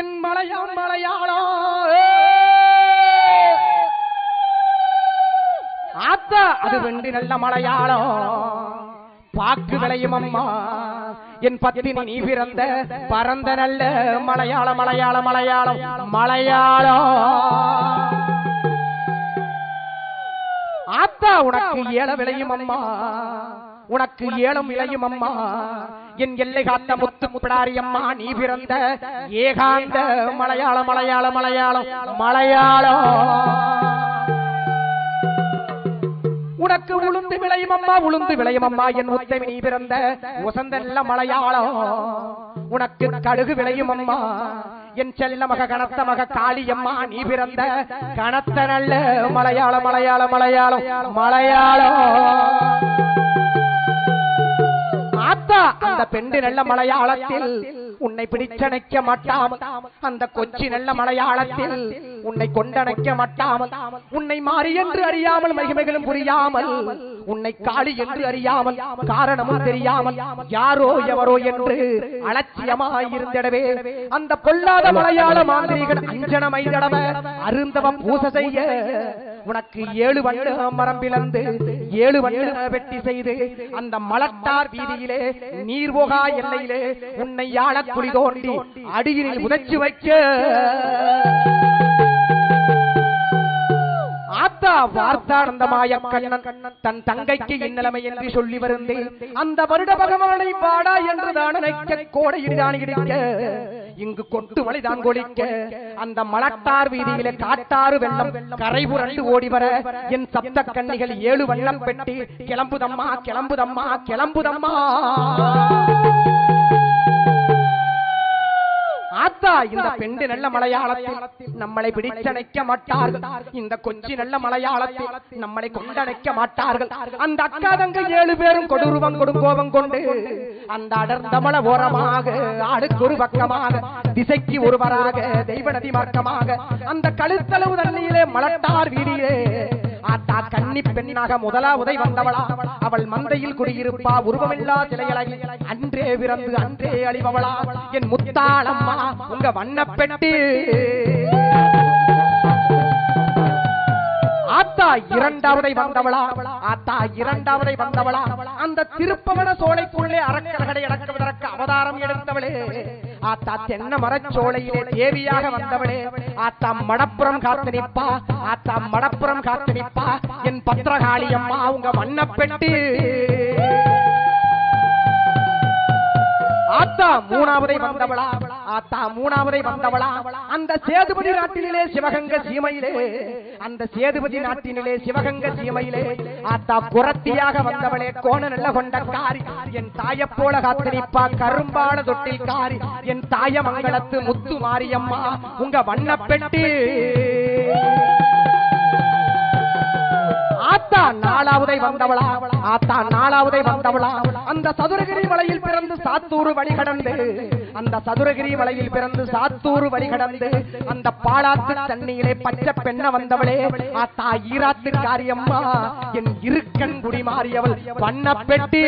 என் மலையாம் மலையாளம் ஆத்தா அது வெண்டி நல்ல மலையாளம். பாக்கு விளையும் அம்மா. என் பத்தினி நீ பிறந்த பரந்த நல்ல மலையாள மலையாள மலையாளம். மலையாளம். ஆத்தா உனக்கு ஏழ விளையும் அம்மா. உனக்கு ஏலம் இளையும் அம்மா. என் எல்லை காத்த முத்து பிடாரி அம்மா நீ பிறந்த ஏகாந்த மலையாள மலையாள மலையாளம் மலையாளம் உனக்கு உளுந்து விளையும் அம்மா உளுந்து விளையும் அம்மா. என் முத்தமி நீ பிறந்த உசந்தல்ல மலையாளம் உனக்கு கடுகு விளையும் அம்மா. என் செல்ல மக கனத்த மக காளியம்மா நீ பிறந்த கனத்த நல்ல மலையாள மலையாள மலையாளம் மலையாளம் ஆத்தா அந்த பெண்டு நல்ல மலையாளத்தில் உன்னை பிடிச்சணைக்க மாட்டாமல் அந்த கொச்சி நல்ல மலையாளத்தில் உன்னை கொண்டணைக்க மாட்டாமல் உன்னை மாறி என்று அறியாமல் மகிமைகளும் புரியாமல் உன்னை காளி என்று அறியாமல் காரணமும் தெரியாமல் யாரோ எவரோ என்று அலட்சியமாய் இருந்திடவே. அந்த பொல்லாத மலையாள மாந்திரிகன் அஞ்சனமை தடவ அருந்தவ பூச செய்ய. உனக்கு ஏழு வண்ண மரம் பிளந்து ஏழு வண்ண வெட்டி செய்து அந்த மலட்டார் வீதியிலே நீர் போகா எல்லையிலே உன்னை யாழ குழி தோண்டி அடியினில் உதச்சு வைக்க. ஆத்தா வார்த்தானந்தமாய கண்ணன் தன் தங்கைக்கு இந்நிலைமை என்று சொல்லி வருந்தேன். அந்த வருட பகவானை பாடா என்று தான் நினைக்க கோடையிடுதான் இடிக்க இங்கு கொட்டு மலைதான் கொளிக்க அந்த மலட்டார் வீதியிலே காட்டாறு வெள்ளம் கரை புரண்டு ஓடி வர என் சப்த கன்னிகள் ஏழு வண்ணம் பெட்டி கிளம்புதம்மா கிளம்புதம்மா. கிளம்புதம்மா. ஆத்தா இந்த பெண்டு நல்ல மலையாளத்தில் நம்மளை பிடிச்சணைக்க மாட்டார்கள். இந்த கொச்சி நல்ல மலையாளத்தில் நம்மளை கொண்டணைக்க மாட்டார்கள். அந்த அக்கா தங்க ஏழு பேரும் கொடுருவம் கொடுங்கோபம் கொண்டு அந்த அடர்ந்தமல ஓரமாக ஆடுக்கு ஒரு பக்கமாக திசைக்கு ஒருவராக தெய்வ நதி மார்க்கமாக அந்த கழுத்தளவு தண்ணியிலே மலட்டார் வீடியே ஆத்தா கன்னி பெண்ணாக முதலாவதை வந்தவளா. அவள் மந்தையில் குடியிருப்பா உருவமில்லா சிலையழகி. அன்றே பிறந்து அன்றே அழிபவளா. என் முத்தாளம்மா உங்க வண்ணப்பெட்டு. ஆத்தா இரண்டாவதை வந்தவளா. ஆத்தா இரண்டாவதை வந்தவளா. அந்த திருப்பவன சோலைக்குள்ளே அரக்கரகடை அடக்குவதற்கு அவதாரம் எடுத்தவளே. ஆத்தா தென்ன மரச்சோலையிலே தேவியாக வந்தவளே. ஆத்தா மடப்புறம் காத்து நிப்பா ஆத்தா மடப்புறம் காத்து நிப்பா என் பத்திரகாளி அம்மா உங்க வண்ணப்பெட்டி. ஆத்தா மூணாவதை வந்தவளா. ஆத்தா மூணாவதை வந்தவளா? அந்த சேதுபதி நாட்டினிலே சிவகங்க சீமையிலே அந்த சேதுபதி நாட்டினிலே சிவகங்க சீமையிலே ஆத்தா புரத்தியாக வந்தவளே கோண நல்ல கொண்ட காரி என் தாய போல காத்திரிப்பா கரும்பால தொட்டில் காரி என் தாய மங்களத்து முத்து மாரியம்மா உங்க வண்ணப்பெட்டு. ஆத்தா நாலாவதை வந்தவளா? ஆத்தா நாலாவதை வந்தவளா? அந்த சதுரகிரி மலையில் பிறந்து சாத்தூர் வழி கடந்து அந்த சதுரகிரி மலையில் பிறந்து சாத்தூர் வழி கடந்து அந்த பாலாத்து தண்ணியிலே பச்சை பெண்ண வந்தவளே ஆத்தா ஈராத்து காரியம்மா என் இருக்கன் குடி மாறியவள் வண்ணப்பெட்டி.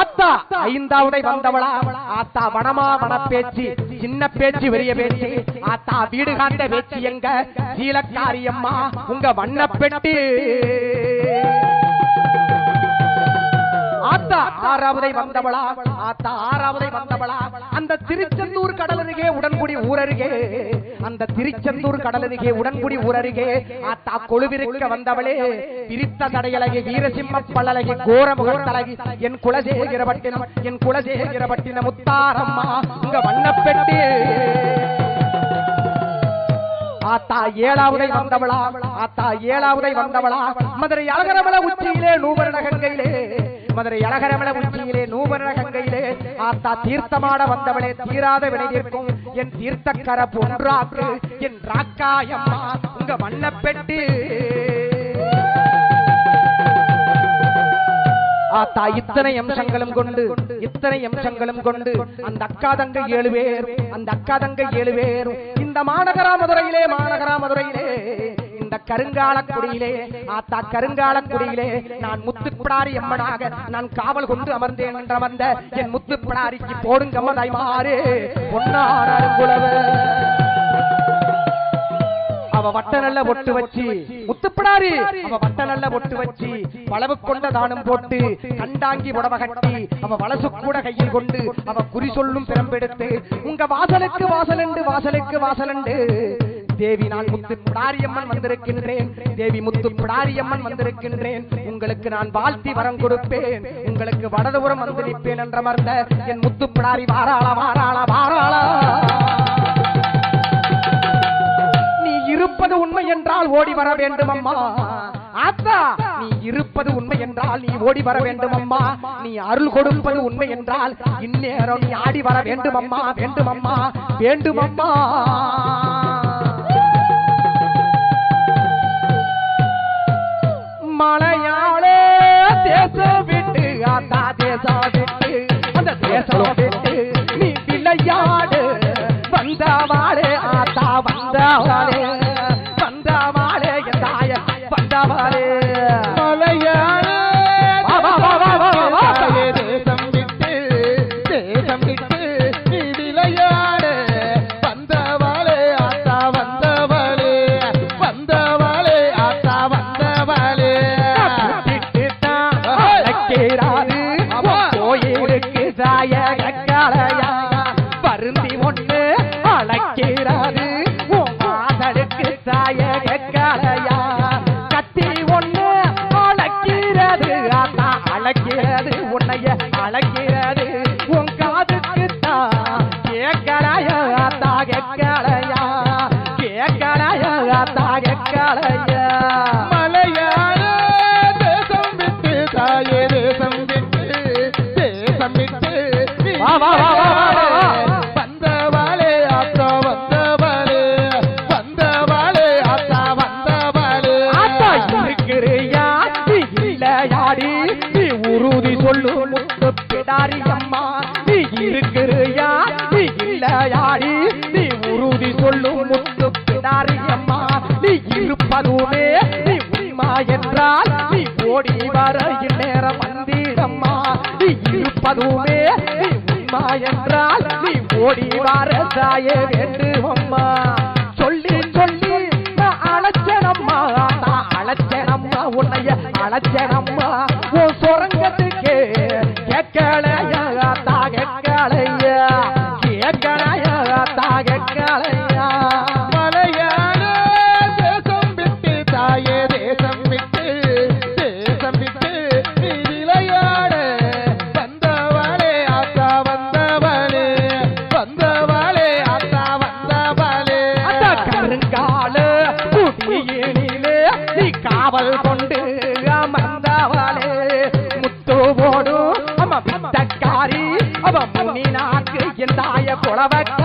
ஆத்தா ஐந்தாவுடை வந்தவளா? ஆத்தா வனமா வன பேச்சு சின்ன பேச்சு பெரிய பேச்சு. ஆத்தா வீடு காண்ட பேச்சு எங்க? சீலக்காரியம்மா உங்க வண்ணப்பெட்டி. ஆத்தா ஆறாவதை வந்தவளா ஆத்தா ஆறாவதை வந்தவளா. அந்த திருச்செந்தூர் கடலருகே உடன்குடி ஊரருகே அந்த திருச்செந்தூர் கடலருகே உடன்குடி ஊரருகே ஆத்தா கொழுவிருக்க வந்தவளே. பிரித்த தடையழகி வீரசிம்ம பல்லழகி கோரமுகத்தழகி என் குலசேகரபட்டினம் என் குலசேகரபட்டினம் முத்தாரம்மா உங்க வண்ணப்பெட்டு. ஆத்தா ஏழாவதை வந்தவளா ஆத்தா ஏழாவதை வந்தவளா. மதுரை அழகரமல உச்சியிலே நூபரண கங்கையிலே மதுரை அழகரமல உச்சியிலே நூபர கங்கையிலே ஆத்தா தீர்த்தமாட வந்தவளே தீராத வினை தீர்க்கும். என் தீர்த்தக்கர பொன்றாக்கு என் ராக்காயம்மா உங்க வண்ணப்பெட்டு. ஆத்தா இத்தனை அம்சங்களும் கொண்டு இத்தனை அம்சங்களும் கொண்டு அந்த அக்கா தங்கை ஏழு பேர் அந்த அக்கா தங்கை ஏழு பேர் இந்த மாநகரா மதுரையிலே மாநகரா மதுரையிலே இந்த அந்த கருங்கால குடியிலே ஆத்தா கருங்கால குடியிலே நான் முத்துப்பிடாரி அம்மனாக நான் காவல் கொண்டு அமர்ந்தேன் என்று அமர்ந்த என் முத்துப்பிடாரிக்கு போடுங்க தாய்மாறு பொன்னார் அருங்குலவு. அவ வட்ட நல்ல ஒட்டு வச்சு முத்துப்படாரு அவ வட்ட நல்ல ஒட்டு வச்சு வளவு கொண்ட தானம் போட்டு கண்டாங்கி உடவ கட்டி அவ வளசு கூட கையில் கொண்டு அவ குறி சொல்லும் பிறம்பெடுத்து உங்க வாசலுக்கு வாசலண்டு வாசலுக்கு வாசலண்டு. தேவி நான் முத்து பிடாரியம்மன் வந்திருக்கின்றேன். தேவி முத்து பிடாரியம்மன் வந்திருக்கின்றேன். உங்களுக்கு நான் வாழ்த்தி வரம் கொடுப்பேன். உங்களுக்கு வடதுபுறம் வந்து நிற்பேன் என்றமர்ந்த என் முத்து பிடாரி வாராள வாராள வாராள. நீ இருப்பது உண்மை என்றால் ஓடி வர வேண்டும் அம்மா ஆத்தா நீ இருப்பது உண்மை என்றால் நீ ஓடி வர வேண்டும் அம்மா நீ அருள் கொடுப்பது உண்மை என்றால் இந்நேரம் நீ ஆடி வர வேண்டும் அம்மா வேண்டும் அம்மா வேண்டும் அம்மா மலையாள தேசம் விட்டு ஆத்தா தேசம் விட்டு அழைக்கிறது உன்னைய அழைக்கிறது உன் காதுக்கு தான் கேட்கலையா ஆத்தா கேட்கலையா கேட்கலையா ஆத்தா கேட்கலையா மலையாள தேசம் விட்டு தாயே தேசம் விட்டு தேசம் விட்டு வா, வா, வா. முத்து அம்மா நீ இருப்பதுமே நீ உரிமா என்றால் நீ ஓடி வர இந்நேரம் வந்திடம்மா நீ இருப்பதுமே நீ உரிமா என்றால் நீ ஓடி வர தாயே வேண்டுமம்மா. சொல்லி சொல்லி நான் அழைச்சனம்மா நான் அழைச்சனம்மா உன்னைய அழைச்சனம்மா. உன் சுரங்கத்துக்கு தாய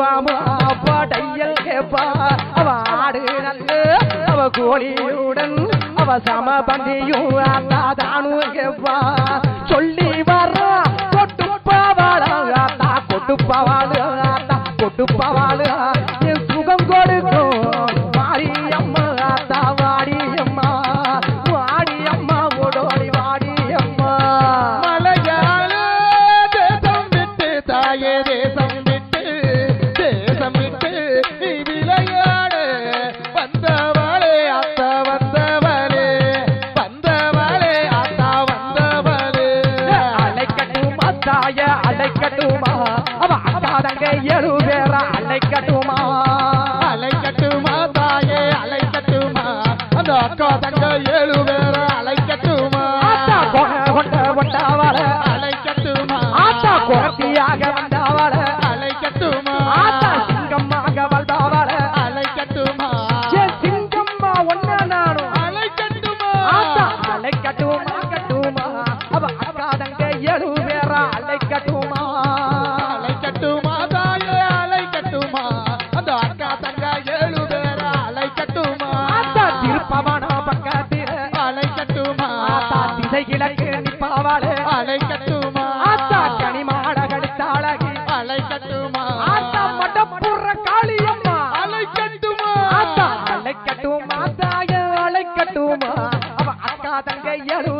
வாமா படையல் கேப்பா. அவ ஆடு நல்லு அவ கோழியுடன் அவ சம பந்தியும் அல்லா தானு கேப்பா. சொல்லி வர்றா கொட்டுப்பாவாளா ஆத்தா கொட்டுப்பாவாளு ஆத்தா அக்கா தங்க